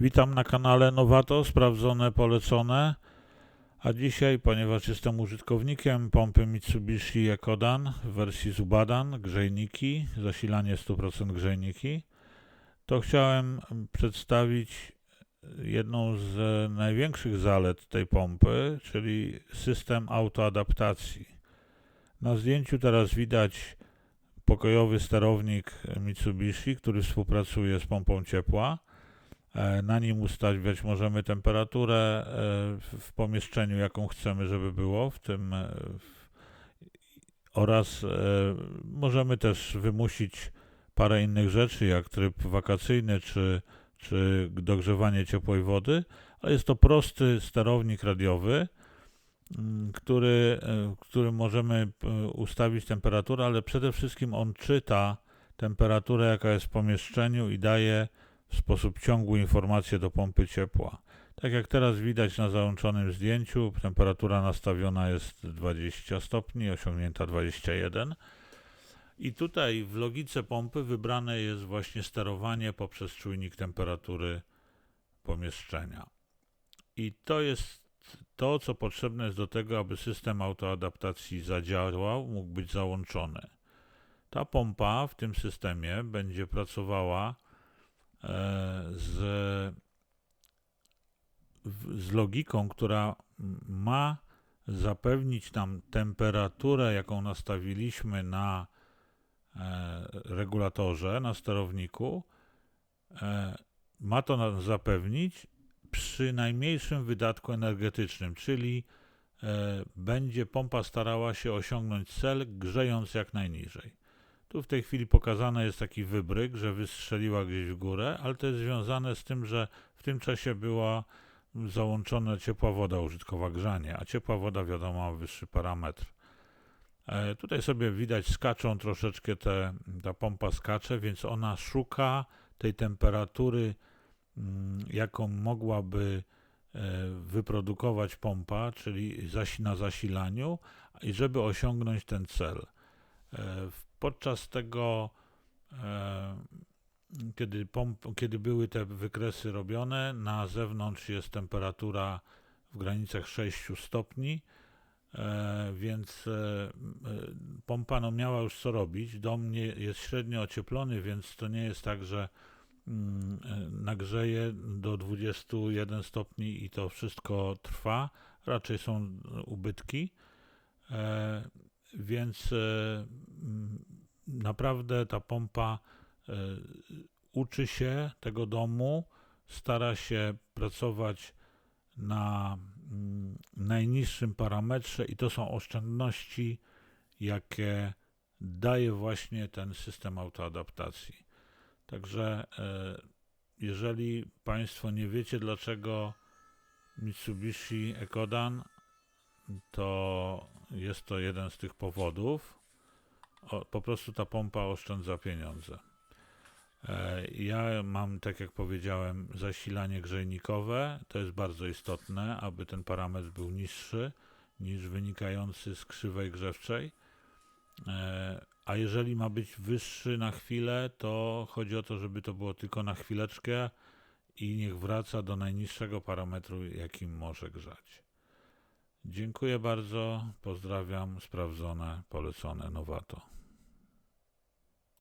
Witam na kanale Nowato, sprawdzone, polecone. A dzisiaj, ponieważ jestem użytkownikiem pompy Mitsubishi Ekodan w wersji Zubadan, grzejniki, zasilanie 100% grzejniki, to chciałem przedstawić jedną z największych zalet tej pompy, czyli system autoadaptacji. Na zdjęciu teraz widać pokojowy sterownik Mitsubishi, który współpracuje z pompą ciepła. E, Na nim ustawiać możemy temperaturę e, w- pomieszczeniu, jaką chcemy, żeby było, w tym e, oraz możemy też wymusić parę innych rzeczy, jak tryb wakacyjny czy, czy dogrzewanie ciepłej wody, ale jest to prosty sterownik radiowy, mm, który, w którym możemy ustawić temperaturę, ale przede wszystkim on czyta temperaturę, jaka jest w pomieszczeniu i daje w sposób ciągły informacje do pompy ciepła. Tak jak teraz widać na załączonym zdjęciu, temperatura nastawiona jest 20 stopni, osiągnięta 21. I tutaj w logice pompy wybrane jest właśnie sterowanie poprzez czujnik temperatury pomieszczenia. I to jest to, co potrzebne jest do tego, aby system autoadaptacji zadziałał, mógł być załączony. Ta pompa w tym systemie będzie pracowała z, w- z logiką, która ma zapewnić nam temperaturę, jaką nastawiliśmy na e, regulatorze, na sterowniku. E, ma to nam zapewnić przy najmniejszym wydatku energetycznym, czyli e, będzie pompa starała się osiągnąć cel, grzejąc jak najniżej. Tu w tej chwili pokazany jest taki wybryk, że wystrzeliła gdzieś w górę, ale to jest związane z tym, że w tym czasie była załączona ciepła woda użytkowa grzanie, a ciepła woda wiadomo ma wyższy parametr. E, tutaj sobie widać skaczą troszeczkę te, ta pompa skacze, więc ona szuka tej temperatury, mm, jaką mogłaby e, wyprodukować pompa, czyli zasi- na zasilaniu, i żeby osiągnąć ten cel. E, w- Podczas tego, e, kiedy, pomp, kiedy były te wykresy robione, na zewnątrz jest temperatura w granicach 6 stopni, e, więc e, pompa no, miała już co robić. Dom nie jest średnio ocieplony, więc to nie jest tak, że mm, nagrzeje do 21 stopni i to wszystko trwa. Raczej są ubytki. Więc mm, naprawdę ta pompa e, uczy się tego domu, stara się pracować na mm, najniższym parametrze i to są oszczędności, jakie daje właśnie ten system autoadaptacji. Także e, jeżeli Państwo nie wiecie, dlaczego Mitsubishi Ekodan, to jest to jeden z tych powodów. O, po prostu ta pompa oszczędza pieniądze. E, Ja mam, tak jak powiedziałem, zasilanie grzejnikowe. To jest bardzo istotne, aby ten parametr był niższy niż wynikający z krzywej grzewczej. E, A jeżeli ma być wyższy na chwilę, to chodzi o to, żeby to było tylko na chwileczkę i niech wraca do najniższego parametru, jakim może grzać. Dziękuję bardzo. Pozdrawiam. Sprawdzone, polecone Nowato.